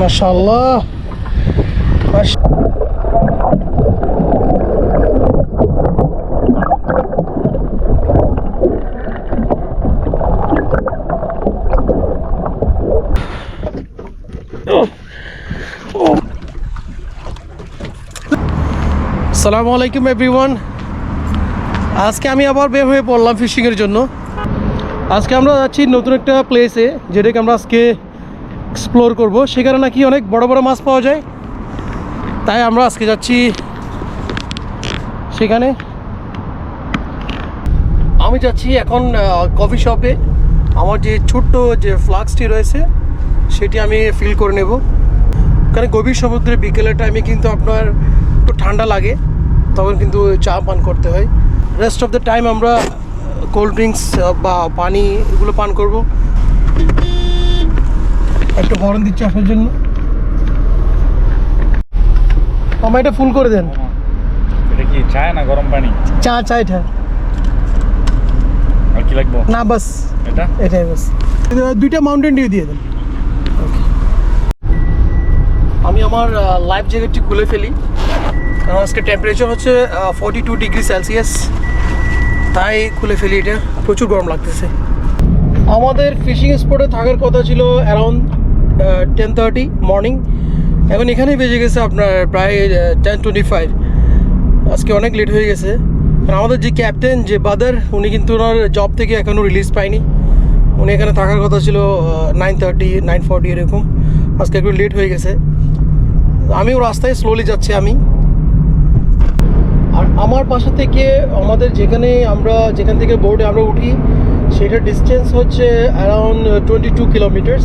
মাশাআল্লাহ। আসসালামু আলাইকুম, এভরিওয়ান। আজকে আমি আবার বের হয়ে পড়লাম ফিশিংয়ের জন্য। আজকে আমরা যাচ্ছি নতুন একটা প্লেসে যেটাকে আমরা আজকে এক্সপ্লোর করব। সেখানে নাকি অনেক বড় বড় মাছ পাওয়া যায়। তাই আমরা আজকে যাচ্ছি সেখানে। আমি যাচ্ছি এখন কফি শপে আমার যে ছোট্ট যে ফ্লাক্সটি রয়েছে, সেটি আমি ফিল করে নেব। কারণ গভীর সমুদ্রে বিকেলের টাইমে কিন্তু আপনার একটু ঠান্ডা লাগে, তখন কিন্তু চা পান করতে হয়। রেস্ট অফ দ্য টাইম আমরা কোল্ড ড্রিঙ্কস বা পানি এগুলো পান করব। একটু হরন দিচ্ছে আসার জন্য। আমার এটা ফুল করে দেন। এটা কি চায় না গরম পানি? চা চা এটা। আর কি লাগবো? না বাস। এটা? এটাই বাস। দুইটা মাউন্টেন ডিউ দিয়ে দেন। আমি আমার লাইফ জ্যাকেটটি খুলে ফেলি। কারণ আজকে টেম্পারেচার হচ্ছে ফর্টি টু ডিগ্রি সেলসিয়াস তাই খুলে ফেলি এটা। প্রচুর গরম লাগতেছে। আমাদের ফিশিং স্পটে থাকার কথা ছিল অ্যারাউন্ড টেন থার্টি মর্নিং এখন এখানেই বেজে গেছে আপনার প্রায় টেন টোয়েন্টি ফাইভ আজকে অনেক লেট হয়ে গেছে। আমাদের যে ক্যাপ্টেন যে বাদার উনি কিন্তু ওনার জব থেকে এখনও রিলিজ পায়নি। উনি এখানে থাকার কথা ছিল নাইন থার্টি নাইন ফর্টি এরকম। আজকে একটু লেট হয়ে গেছে। আমিও রাস্তায় স্লোলি যাচ্ছি আমি। আর আমার পাশে থেকে আমাদের যেখানে আমরা, যেখান থেকে বোর্ডে আমরা উঠি, সেটার ডিস্টেন্স হচ্ছে অ্যারাউন্ড টোয়েন্টি টু কিলোমিটার্স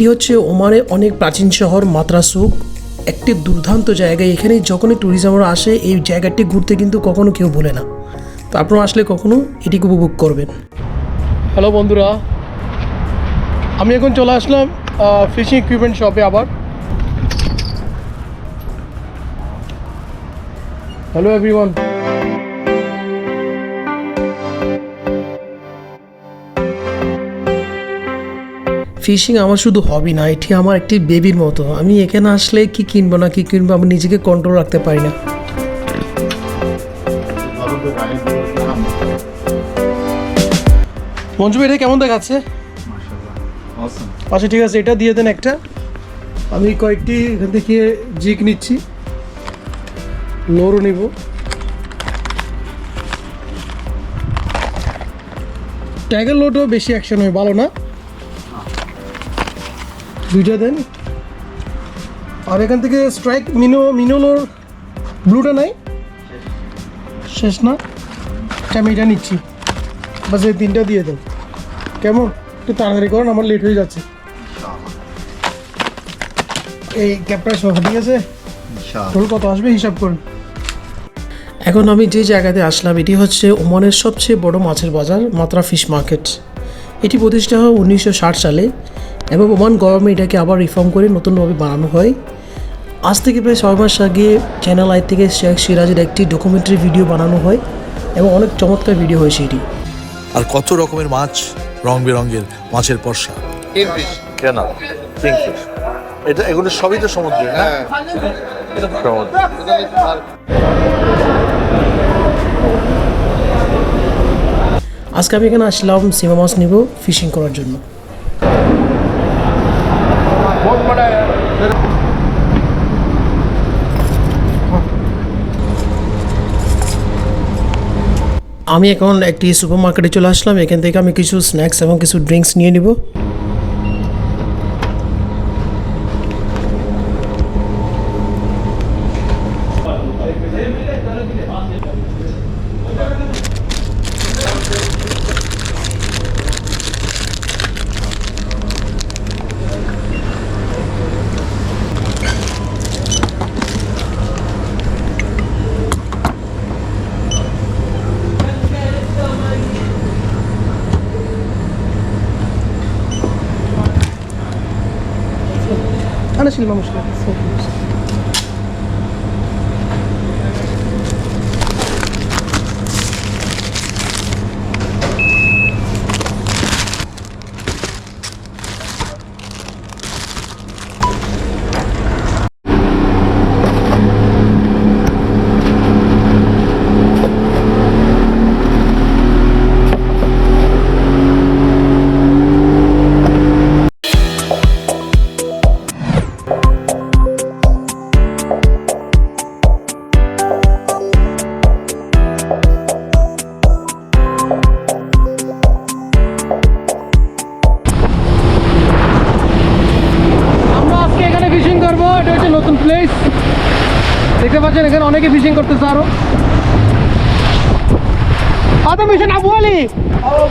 এটি হচ্ছে ওমানের অনেক প্রাচীন শহর মাত্রাসুক একটি দুর্দান্ত জায়গা। এখানে যখনই ট্যুরিজমরা আসে, এই জায়গাটি ঘুরতে কিন্তু কখনো কেউ বলে না। তো আপনারা আসলে কখনো এটিকে উপভোগ করবেন। হ্যালো বন্ধুরা, আমি এখন চলে আসলাম ফিশিং ইকুইপমেন্ট শপে আবার। হ্যালো এভরিওয়ান ফিশিং আমার শুধু হবি না এটি আমার একটি বেবির মতো। আমি এখানে আসলে কি কিনবো না কি কিনবো আমি নিজেকে কন্ট্রোল রাখতে পারি না। মঞ্জু এটা কেমন দেখাচ্ছে? আচ্ছা ঠিক আছে এটা দিয়ে দেন একটা। আমি কয়েকটি এখান থেকে জিক নিচ্ছি। লোরও নিব। ট্যাগের লোডও বেশি অ্যাকশন হয় ভালো না? দুইটা দেন। আর এখান থেকে স্ট্রাইক মিনো মিনোলোর ব্লুটা নাই। শেষ না? আচ্ছা, আমি এটা নিচ্ছি। বাস এই তিনটা দিয়ে দেন। কেমন? একটু তাড়াতাড়ি করেন আমার লেট হয়ে যাচ্ছে। এই ক্যাবটা সহ ঠিক আছে। টোল কত আসবে হিসাব করুন। এখন আমি যে জায়গাতে আসলাম এটি হচ্ছে ওমানের সবচেয়ে বড় মাছের বাজার মাত্রা ফিশ মার্কেট। এটি প্রতিষ্ঠা হয় উনিশশো ষাট সালে। এবং ওমান গভর্নমেন্ট এটাকে আবার রিফর্ম করে নতুনভাবে বানানো হয়। আজ থেকে প্রায় ছয় মাস আগে চ্যানেল আই থেকে শেখ সিরাজের একটি ডকুমেন্টারি ভিডিও বানানো হয় এবং অনেক চমৎকার ভিডিও হয়েছে এটি আর কত রকমের মাছ? রং বেরঙের মাছের পর্ষা কেন? এটা এগুলো সবই তো সমুদ্রে না? সমুদ্র। আজকে আমি এখানে আসলাম সীমা মাছ নিব ফিশিং করার জন্য। আমি এখন একটি সুপার মার্কেটে চলে আসলাম। এখান থেকে আমি কিছু স্ন্যাক্স এবং কিছু ড্রিঙ্কস নিয়ে নিব। انا اشيل ما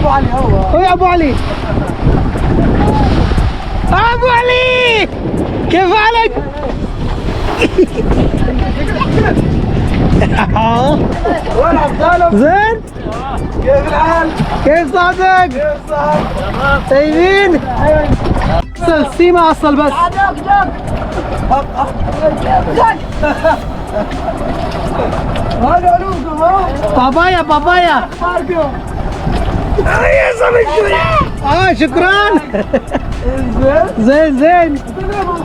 أبو علي هو أبو علي ابو علي كيف حالك؟ زين كيف الحال؟ كيف صحتك؟ كيف صحتك؟ طيبين؟ أصل سيما أصل بس بابايا بابايا آه شكرا. زين زين.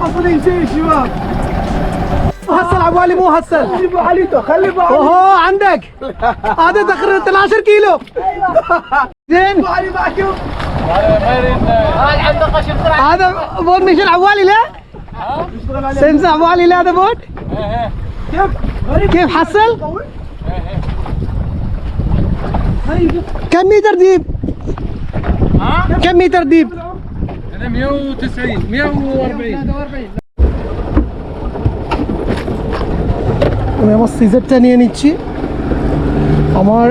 محصلين شيء شباب محصل ابو علي مو حصل ابو علي خلي علي اوه عندك. هذا تقريبا 12 كيلو. زين. علي معكم هذا بوت مش العوالي لا سمسة عوالي لا هذا بوت كيف كيف حصل؟ كم متر ديب كم متر ديب انا 190 140 আমি আমার সিজারটা নিয়ে নিচ্ছি আমার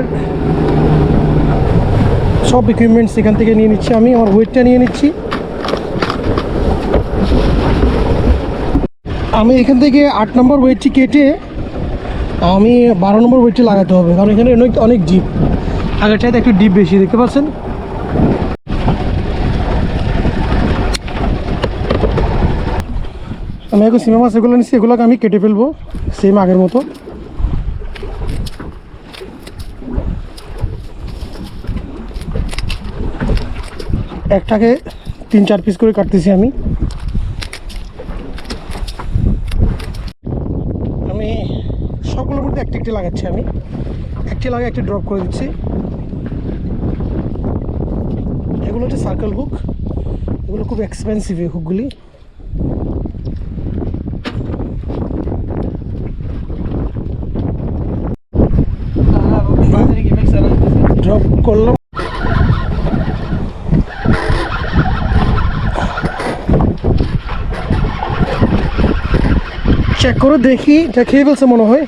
সব ইকুইপমেন্টস এখান থেকে নিয়ে নিচ্ছি আমি আমার ওয়েটটা নিয়ে নিচ্ছি আমি এখান থেকে আট নম্বর ওয়েটটি কেটে আমি বারো নম্বর ওয়েটটি লাগাতে হবে কারণ এখানে অনেক অনেক ডিপ আগের চাইতে একটু ডিপ বেশি, দেখতে পাচ্ছেন? আমি এখন সিনেমা মাছ এগুলো নিচ্ছি এগুলোকে আমি কেটে ফেলব সেম আগের মতো। একটাকে তিন চার পিস করে কাটতেছি আমি। আমি সবগুলোর মধ্যে একটি একটি লাগাচ্ছি আমি। একটি লাগে একটি ড্রপ করে দিচ্ছি। হচ্ছে সার্কেল হুক এগুলো খুব এক্সপেন্সিভ এই হুকগুলি ড্রপ করলাম। চেক করে দেখি, এটা খেয়ে ফেলছে মনে হয়।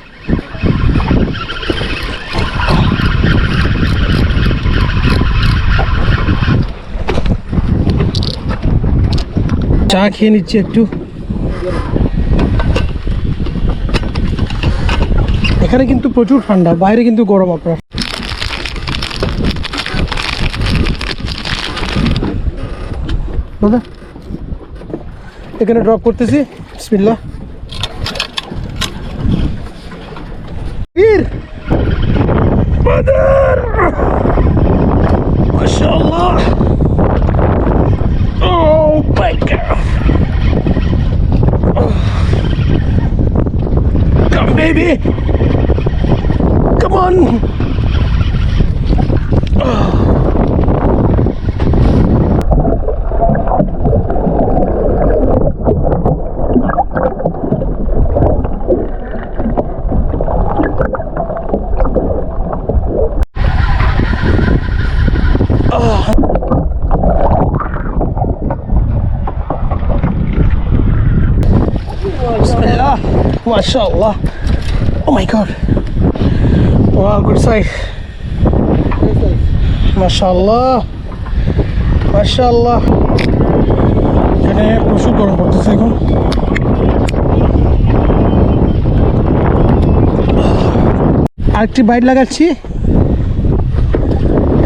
চা খেয়ে নিচ্ছি একটু। এখানে কিন্তু প্রচুর ঠান্ডা, বাইরে কিন্তু গরম আপনার। দাদা, এখানে ড্রপ করতেছি বিসমিল্লা baby. Come on. ما شاء الله Oh my god. Wow, good size. MashaAllah. MashaAllah. এখানে প্রচুর গরম পড়তেছে এখন আরেকটি বাইট লাগাচ্ছি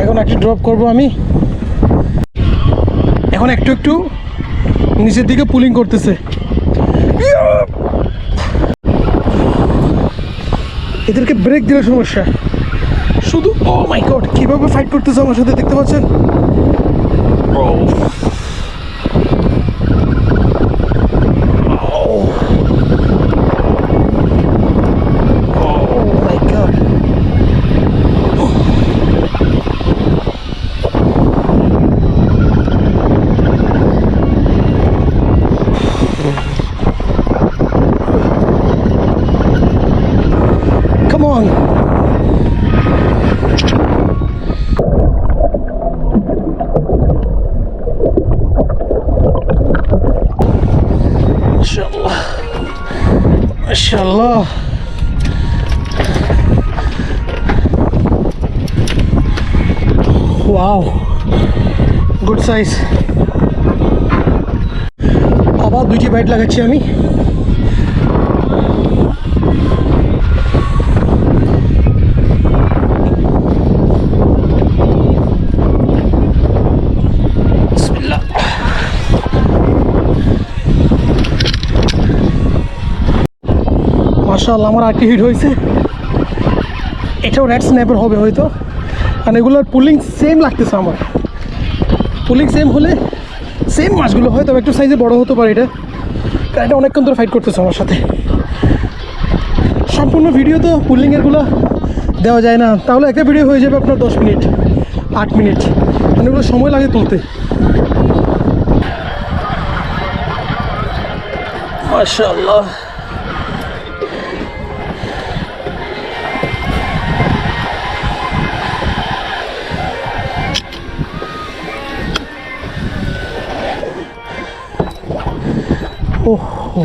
এখন একটি ড্রপ করব আমি এখন একটু একটু নিচের দিকে পুলিং করতেছে এদেরকে ব্রেক দিলে সমস্যা। শুধু ও মাই গড কীভাবে ফাইট করতেছে আমার সাথে, দেখতে পাচ্ছেন? Oh my god. Come on. MashaAllah. MashaAllah. Wow good size আবার বাইট লাগাচ্ছি আমি। মাশাআল্লাহ, আমার আরেকটি হিট হয়েছে। এটাও রেড স্ন্যাপার হবে হয়তো। কারণ এগুলোর পুলিং সেম লাগতেছে আমার। পুলিং সেম হলে সেম মাছগুলো হয়, তবে একটু সাইজে বড় হতে পারে এটা। কারণ অনেকক্ষণ ধরে ফাইট করতেছে আমার সাথে। সম্পূর্ণ ভিডিও তো পুলিংয়েরগুলো দেওয়া যায় না। তাহলে একটা ভিডিও হয়ে যাবে আপনার দশ মিনিট, আট মিনিট। অনেকগুলো সময় লাগে তুলতে। মাশাআল্লাহ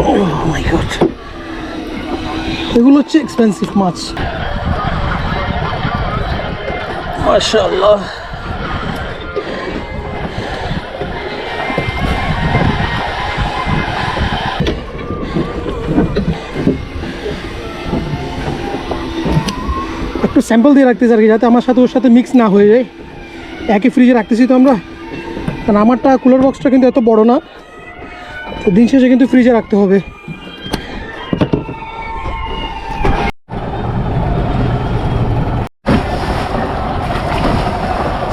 ওহো মাই গড এগুলো হচ্ছে এক্সপেন্সিভ মাছ মাশাআল্লাহ একটু স্যাম্পল দিয়ে রাখতেছি আর কি, যাতে আমার সাথে ওর সাথে মিক্স না হয়ে যায়। একই ফ্রিজে রাখতেছি তো আমরা। কারণ আমারটা কুলার বক্সটা কিন্তু এত বড় না। তো দিন শেষে কিন্তু ফ্রিজে রাখতে হবে।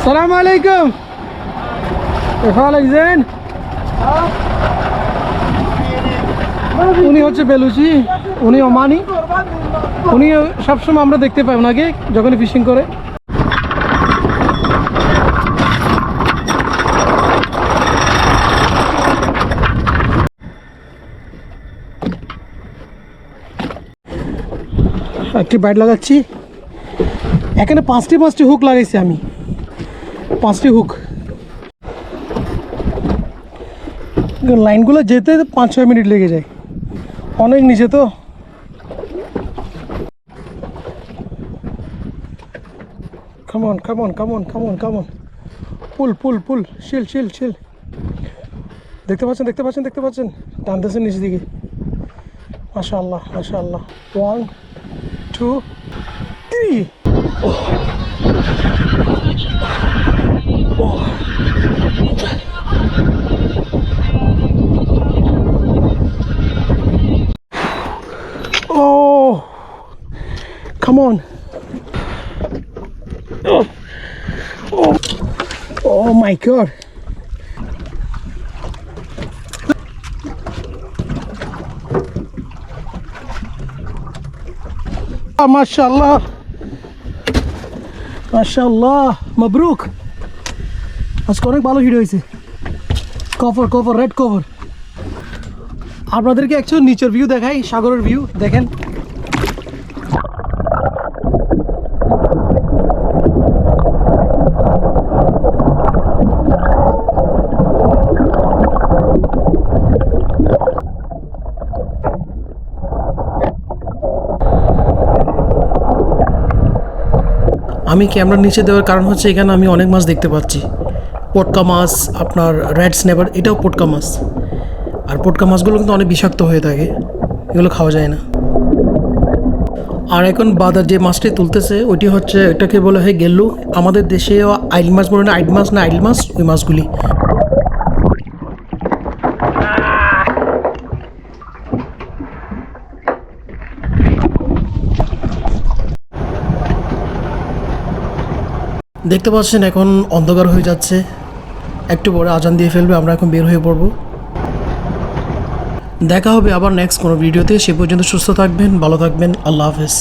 সালাম আলাইকুম। ওয়ালাইকুম উনি হচ্ছে বেলুচি, উনি ওমানি। উনি সবসময় আমরা দেখতে পাই ওনাকে যখন ফিশিং করে। একটি বাইট লাগাচ্ছি। এখানে পাঁচটি পাঁচটি হুক লাগাইছি আমি। পাঁচটি হুক লাইনগুলো যেতে পাঁচ ছয় মিনিট লেগে যায়। অনেক নিচে তো। Come on come on, come on, pull pull pull শিল শিল শিল দেখতে পাচ্ছেন দেখতে পাচ্ছেন দেখতে পাচ্ছেন? টানতেছেন নিচের দিকে। মাশা আল্লাহ মাশা আল্লাহ one two three Oh, Oh, oh, oh my god. Ah, mashallah. মাশাল্লাহ মবরুক আজকে অনেক ভালো হিট হয়েছে কভার কভার রেড কভার আপনাদেরকে একটু নিচের ভিউ দেখাই সাগরের ভিউ দেখেন আমি ক্যামেরা নিচে দেওয়ার কারণ হচ্ছে এখানে আমি অনেক মাছ দেখতে পাচ্ছি। পটকা মাছ, আপনার রেড স্নেপার এটাও পটকা মাছ। আর পটকা মাছগুলো কিন্তু অনেক বিষাক্ত হয়ে থাকে, এগুলো খাওয়া যায় না। আর এখন বাদার যে মাছটি তুলতেছে, ওইটি হচ্ছে, এটাকে বলা হয় গেল্লু। আমাদের দেশে আইল মাছ বলে না, আইল মাছ না, আইল মাছ, ওই মাছগুলি। দেখতে পাচ্ছেন এখন অন্ধকার হয়ে যাচ্ছে। একটু পরে আজান দিয়ে ফেলবে, আমরা এখন বের হয়ে পড়ব। দেখা হবে আবার নেক্সট কোনো ভিডিওতে সে পর্যন্ত সুস্থ থাকবেন, ভালো থাকবেন, আল্লাহ হাফেজ।